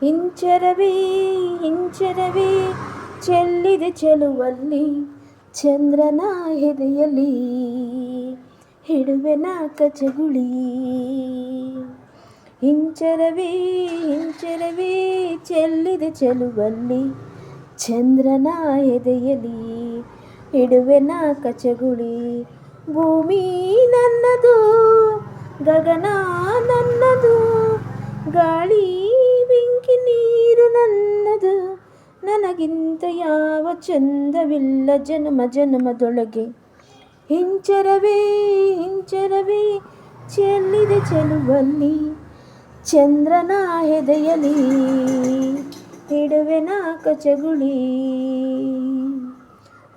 ಹಿಂಚರವೇ ಹಿಂಚರವೇ, ಚೆಲ್ಲಿದೆ ಚೆಲುವಲ್ಲಿ, ಚಂದ್ರನ ಎದೆಯಲ್ಲಿ ಹಿಡುವೆನ ಕಚಗುಳಿ ಹಿಂಚರವೇ ಹಿಂಚರವೇ, ಚೆಲ್ಲಿದೆ ಚೆಲುವಲ್ಲಿ, ಚಂದ್ರನ ಎದೆಯಲ್ಲಿ ಹಿಡುವೆನ ಕಚಗುಳಿ ಭೂಮಿ ನನ್ನದು, ಗಗನ ನನ್ನದು, ಗಾಳಿ ನನಗಿಂತ ಯಾವ ಚಂದವಿಲ್ಲ ಜನ್ಮ ಜನ್ಮದೊಳಗೆ. ಹಿಂಚರವೇ ಹಿಂಚರವೇ, ಚೆಲ್ಲಿದೆ ಚೆಲುವಲ್ಲಿ, ಚಂದ್ರನ ಹೆದೆಯಲಿ ಹಿಡುವೆ ನಾಕ ಚಗುಳಿ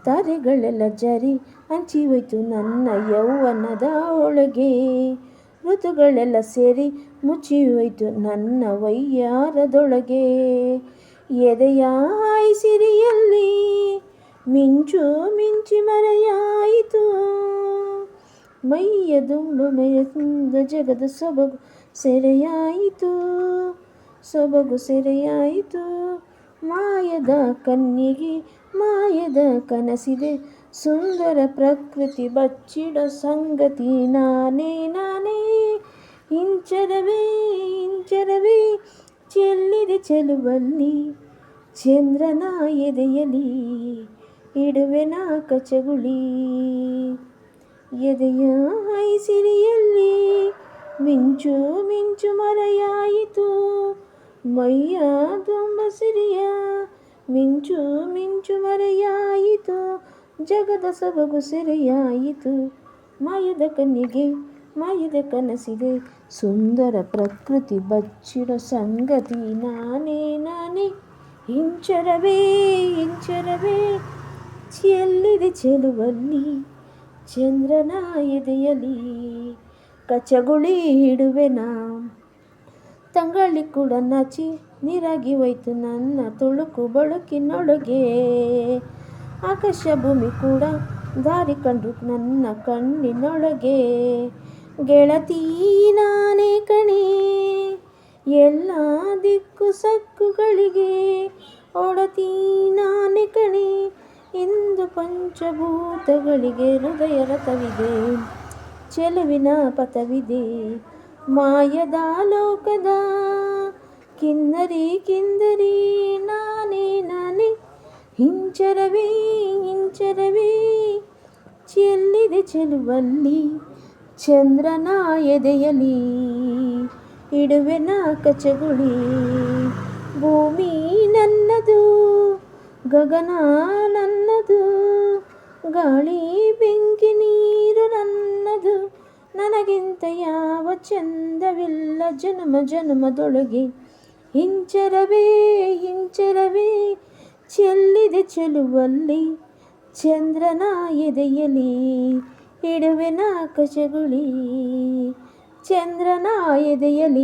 ತಾರೆಗಳೆಲ್ಲ ಜರಿ, ಹಂಚಿ ಹೋಯ್ತು ನನ್ನ ಯೌವನದ ಒಳಗೆ. ಋತುಗಳೆಲ್ಲ ಸೇರಿ ಮುಚ್ಚಿ ಹೋಯ್ತು ನನ್ನ ವಯ್ಯಾರದೊಳಗೆ ಎದೆಯ ಸಿರಿಯಲ್ಲಿ? ಮಿಂಚು ಮಿಂಚಿ ಮರೆಯಾಯಿತು. ಮೈಯ ದುಂಬು ತುಂಬ ಜಗದ ಸೊಬಗು ಸೆರೆಯಾಯಿತು. ಸೊಬಗು ಸೆರೆಯಾಯಿತು. ಮಾಯದ ಕನ್ನಿಗೆ ಮಾಯದ ಕನಸಿದೆ. ಸುಂದರ ಪ್ರಕೃತಿ ಬಚ್ಚಿಡ ಸಂಗತಿ ನಾನೇ ನಾನೇ. ಇಂಚರವೇ ಹಿಂಚರವೇ ಚೆಲ್ಲಿದೆ ಚೆಲುವಲ್ಲಿ ಚಂದ್ರನ ಎದೆಯಲಿ ಇಡುವೆನ ಕಚಗುಳಿ ಎದೆಯ ಐಸಿರಿಯಲ್ಲಿ ಮಿಂಚು ಮಿಂಚು ಮರೆಯಾಯಿತು ಮೈಯ ತುಂಬ ಸಿರಿಯ ಮಿಂಚು ಮಿಂಚು ಮರೆಯಾಯಿತು ಜಗದ ಸೊಬಗು ಸೆರೆಯಾಯಿತು ಮಾಯದ ಕಣ್ಣಿಗೆ ಮಾಯದ ಕನಸಿದೆ. ಸುಂದರ ಪ್ರಕೃತಿ ಬಚ್ಚಿಡೋ ಸಂಗತಿ ನಾನೇ ನಾನೇ. ಹಿಂಚರವೇ ಹಿಂಚರವೇ. ಚೆಲ್ಲಿದೆ ಚೆಲುವಲ್ಲಿ? ಚಂದ್ರನ ಕಚಗುಳಿ ಹಿಡುವೆನ ತಂಗಳಿ ಕೂಡ ನಾಚಿ ನೀರಾಗಿ ಹೋಯ್ತು ನನ್ನ ತುಳುಕು ಬಳುಕಿನೊಳಗೆ. ಆಕಾಶ ಭೂಮಿ ಕೂಡ ದಾರಿ ಕಂಡು ನನ್ನ ಕಣ್ಣಿನೊಳಗೆ. ಗೆಳತಿ ನಾನೇ ಕಣೇ. ಎಲ್ಲ ದಿಕ್ಕು ಸಕ್ಕುಗಳಿಗೆ ಒಡತೀ ನಾನೇ ಕಣೇ. ಇಂದು ಪಂಚಭೂತಗಳಿಗೆ ಹೃದಯ ರಥವಿದೆ, ಚೆಲುವಿನ ಪಥವಿದೆ. ಮಾಯದ ಲೋಕದ ಕಿನ್ನರಿ ಕಿಂದರಿ ನಾನೇ ನಾನೇ. ಹಿಂಚರವೇ ಹಿಂಚರವೇ, ಚೆಲ್ಲಿದೆ ಚೆಲುವಲ್ಲಿ ಚಂದ್ರನ ಎದೆಯಲಿ ಇಡುವೆನ ಕಚಗುಳಿ ಭೂಮಿ ನನ್ನದು, ಗಗನ ನನ್ನದು, ಗಾಳಿ ಬೆಂಕಿ ನೀರು ನನ್ನದು. ನನಗಿಂತ ಯಾವ ಚಂದವಿಲ್ಲ ಜನ್ಮ ಜನ್ಮದೊಳಗೆ. ಹಿಂಚರವೇ ಹಿಂಚರವೇ, ಚೆಲ್ಲಿದೆ ಚೆಲುವಲ್ಲಿ. ಚಂದ್ರನ ಎದೆಯಲಿ ಇಡುವೆನ ಕಚಗುಳಿ ಚಂದ್ರನ ಎದೆಯಲಿ